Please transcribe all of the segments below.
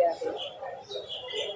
आहे.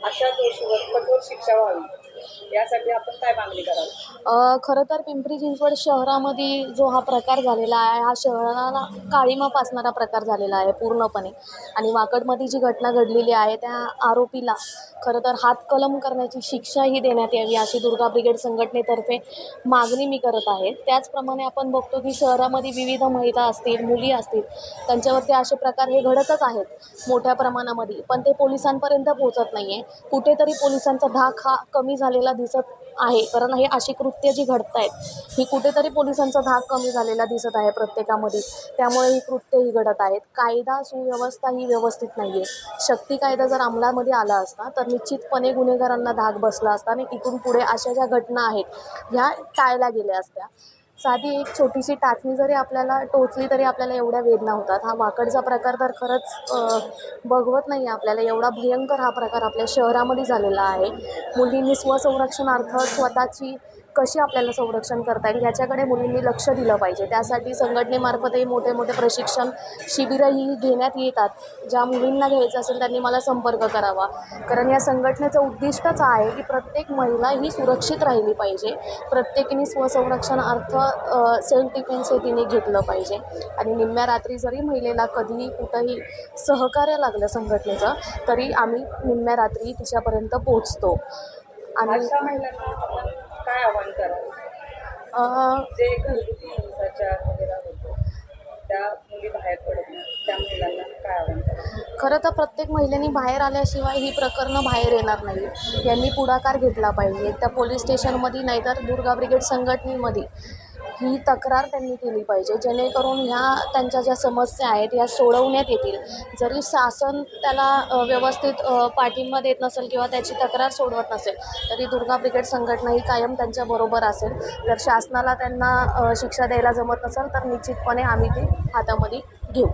अशा दोषीवर कठोर शिक्षा व्हावी. यासाठी आपण काय मागणी कराल? खरं तर पिंपरी चिंचवड शहरामध्ये जो हा प्रकार झालेला आहे हा शहराला काळीमा पासणारा प्रकार झालेला आहे पूर्णपणे. आणि वाकडमध्ये जी घटना घडलेली आहे त्या आरोपीला खरं तर हातकलम करण्याची शिक्षाही देण्यात यावी अशी दुर्गा ब्रिगेड संघटनेतर्फे मागणी मी करत आहे. त्याचप्रमाणे आपण बघतो की शहरामध्ये विविध महिला असतील मुली असतील त्यांच्यावरती असे प्रकार हे घडतच आहेत मोठ्या प्रमाणामध्ये. पण ते पोलिसांपर्यंत पोहोचत नाही आहे कुठेतरी पोलिसांचा धाक हा कमी झालेला दिसत आहे. कारण हे अशी कृत्य जी घडत आहेत ही कुठेतरी पोलिसांचा धाक कमी झालेला दिसत आहे प्रत्येकामध्ये. त्यामुळे ही कृत्यही घडत आहेत. कायदा सुव्यवस्था ही व्यवस्थित नाही आहे शक्ती कायदा जर अंमलामध्ये आला असता तर निश्चितपणे गुन्हेगारांना धाक बसला असता आणि इथून पुढे अशा ज्या घटना आहेत ह्या टाळल्या गेल्या असत्या. साधी एक छोटीशी टाचणी जरी आपल्याला टोचली तरी आपल्याला एवढ्या वेदना होतात. हा वाकडचा प्रकार तर खरंच बघवत नाही आहे आपल्याला. एवढा भयंकर हा प्रकार आपल्या शहरामध्ये झालेला आहे. मुलींनी स्वसंरक्षणार्थ स्वतःची कशी आपल्याला संरक्षण करता येईल ह्याच्याकडे मुलींनी लक्ष दिलं पाहिजे. त्यासाठी संघटनेमार्फतही मोठे मोठे प्रशिक्षण शिबिरंही घेण्यात येतात. ज्या मुलींना घ्यायचं असेल त्यांनी मला संपर्क करावा. कारण या संघटनेचं उद्दिष्टच आहे की प्रत्येक महिला ही सुरक्षित राहिली पाहिजे. प्रत्येकीने स्वसंरक्षण अर्थ सेल्फ डिफेन्स हे तिने घेतलं पाहिजे. आणि निम्म्या रात्री जरी महिलेला कधीही कुठंही सहकार्य लागलं संघटनेचं तरी आम्ही निम्म्या रात्री तिच्यापर्यंत पोचतो आणि अशा महिलांना काय आव्हान कराल? अं, जे घरगुती हिंसाचार वगैरे होतो त्या मुली बाहेर पडत नाही त्या महिलांना काय आव्हान कराल? खरं तर प्रत्येक महिलेनी बाहेर आल्याशिवाय ही प्रकरणं बाहेर येणार नाही यांनी पुढाकार घेतला पाहिजे. त्या पोलीस स्टेशनमध्ये नाहीतर दुर्गा ब्रिगेड संघटनेमध्ये. ही तक्रार त्यांनी केली पाहिजे. जेणेकरून ह्या त्यांच्या ज्या समस्या आहेत ह्या सोडवण्यात येतील. जरी शासन त्याला व्यवस्थित पाठिंबा देत नसेल किंवा त्याची तक्रार सोडवत नसेल तरी दुर्गा ब्रिगेड संघटना ही कायम त्यांच्याबरोबर असेल. जर शासनाला त्यांना शिक्षा द्यायला जमत नसेल तर निश्चितपणे आम्ही ती हातामध्ये घेऊ.